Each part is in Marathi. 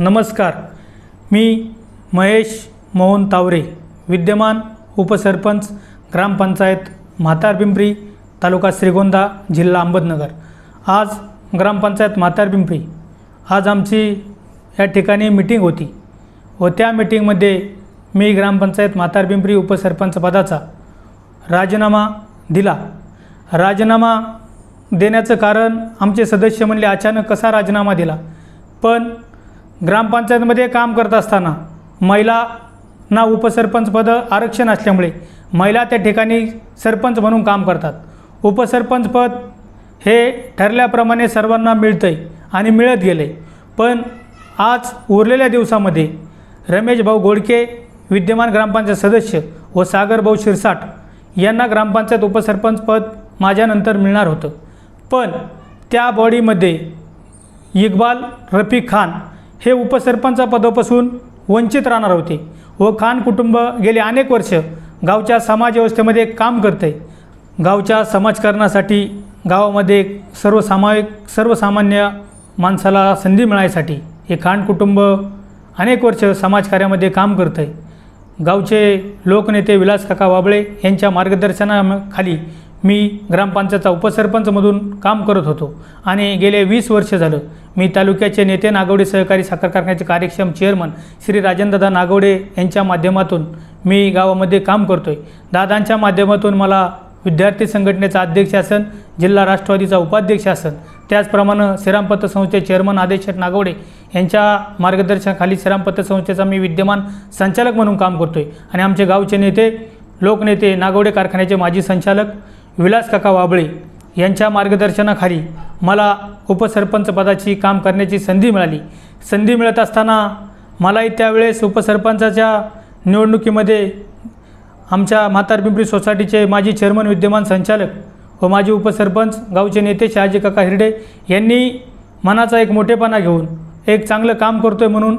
नमस्कार. मी महेश मोहन तावरे विद्यमान उपसरपंच ग्रामपंचायत म्हातार पिंपरी तालुका श्रीगोंदा जिल्हा अहमदनगर. आज ग्रामपंचायत म्हातार पिंपरी. आज आमची या ठिकाणी मिटिंग होती व त्या मिटिंगमध्ये मी ग्रामपंचायत म्हातारपिंपरी उपसरपंच पदाचा राजीनामा दिला. राजीनामा देण्याचं कारण आमचे सदस्य म्हणले अचानक कसा राजीनामा दिला? पण ग्रामपंचायतमध्ये काम करत असताना महिलांना उपसरपंचपदं आरक्षण असल्यामुळे महिला त्या ठिकाणी सरपंच म्हणून काम करतात. उपसरपंचपद हे ठरल्याप्रमाणे सर्वांना मिळतं आहे आणि मिळत गेलं आहे पण आज उरलेल्या दिवसामध्ये रमेश भाऊ गोडके विद्यमान ग्रामपंचायत सदस्य व सागरभाऊ शिरसाट यांना ग्रामपंचायत उपसरपंचपद माझ्यानंतर मिळणार होतं. पण त्या बॉडीमध्ये इक्बाल रफिक खान हे उपसरपंचपदापासून वंचित राहणार होते व खान कुटुंब गेले अनेक वर्ष गावच्या समाजव्यवस्थेमध्ये काम करतं. आहे गावच्या समाजकारणासाठी गावामध्ये सर्वसामायिक सर्वसामान्य माणसाला संधी मिळायसाठी हे खान कुटुंब अनेक वर्ष समाजकार्यामध्ये काम करतं आहे गावचे लोकनेते विलास काका वाबळे यांच्या मार्गदर्शनाखाली मी ग्रामपंचायतचा उपसरपंचमधून काम करत होतो आणि गेले वीस वर्ष झालं. मी तालुक्याचे नेते नागवडे सहकारी साखर कारखान्याचे कार्यक्षम चेअरमन श्री राजेंद्रदा नागवडे यांच्या माध्यमातून मी गावामध्ये काम करतो आहे दादांच्या माध्यमातून मला विद्यार्थी संघटनेचा अध्यक्ष असन जिल्हा राष्ट्रवादीचा उपाध्यक्ष असन त्याचप्रमाणे श्रीराम संस्थेचे चेअरमन आदेश नागवडे यांच्या मार्गदर्शनाखाली श्रीराम संस्थेचा मी विद्यमान संचालक म्हणून काम करतो आहे आणि आमचे गावचे नेते लोकनेते नागवडे कारखान्याचे माजी संचालक विलास काका वाबळे यांच्या मार्गदर्शनाखाली मला उपसरपंचपदाची काम करण्याची संधी मिळाली. संधी मिळत असताना मलाही त्यावेळेस उपसरपंचाच्या निवडणुकीमध्ये आमच्या म्हातारपिंपरी सोसायटीचे माजी चेअरमन विद्यमान संचालक व माजी उपसरपंच गावचे नेते शहाजी काका हिरडे यांनी मनाचा एक मोठेपणा घेऊन एक चांगलं काम करतो आहे म्हणून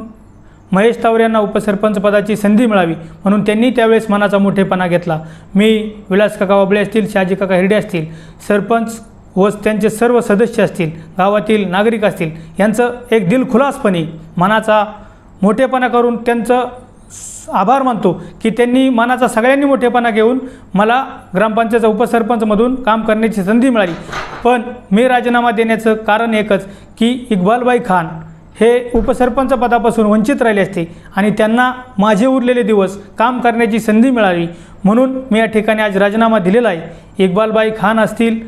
महेश तावरे यांना उपसरपंच पदाची संधी मिळावी म्हणून त्यांनी त्यावेळेस मनाचा मोठेपणा घेतला. मी विलास काका बाबळे असतील शहाजी काका हिरडे असतील सरपंच व त्यांचे सर्व सदस्य असतील गावातील नागरिक असतील यांचं एक दिलखुलासपणे मनाचा मोठेपणा करून त्यांचं आभार मानतो की त्यांनी मनाचा सगळ्यांनी मोठेपणा घेऊन मला ग्रामपंचायतचा उपसरपंचमधून काम करण्याची संधी मिळाली. पण मी राजीनामा देण्याचं कारण एकच की इक्बालबाई खान हे उपसरपंच पदापासून वंचित राहिले असते आणि त्यांना माझे उरलेले दिवस काम करण्याची संधी मिळावी म्हणून मी या ठिकाणी आज राजीनामा दिलेला आहे. इक्बालबाई खान असतील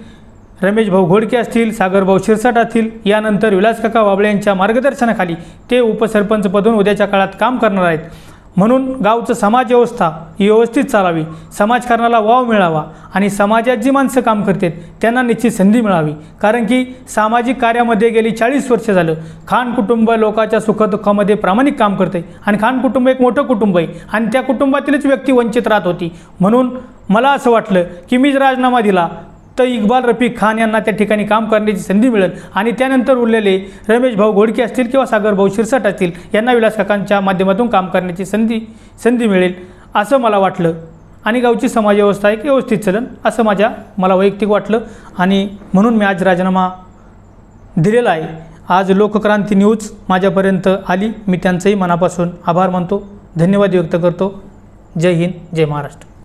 रमेश भाऊ घोडके असतील सागरभाऊ शिरसाट असतील यानंतर विलासकाका वाबळे यांच्या मार्गदर्शनाखाली ते उपसरपंचपदून उद्याच्या काळात काम करणार आहेत. म्हणून गावचं समाजव्यवस्था ही व्यवस्थित चालावी. समाजकारणाला वाव मिळावा आणि समाजात जी माणसं काम करतात त्यांना निश्चित संधी मिळावी. कारण की सामाजिक कार्यामध्ये गेली चाळीस वर्ष झालं खान कुटुंब लोकाच्या सुखदुःखामध्ये प्रामाणिक काम करते. आणि खान कुटुंब एक मोठं कुटुंब आहे आणि त्या कुटुंबातीलच व्यक्ती वंचित राहत होती. म्हणून मला असं वाटलं की मीच राजीनामा दिला तर इक्बाल रफिक खान यांना त्या ठिकाणी काम करण्याची संधी मिळेल. आणि त्यानंतर उरलेले रमेश भाऊ घोडके असतील किंवा सागर भाऊ शिरसाट असतील यांना विलास काकांच्या माध्यमातून काम करण्याची संधी संधी मिळेल असं मला वाटलं. आणि गावची समाजव्यवस्था एक व्यवस्थित चलन असं माझ्या मला वैयक्तिक वाटलं. आणि म्हणून मी आज राजीनामा दिलेला आहे. आज लोकक्रांती न्यूज माझ्यापर्यंत आली. मी त्यांचंही मनापासून आभार मानतो. धन्यवाद व्यक्त करतो. जय हिंद जय महाराष्ट्र.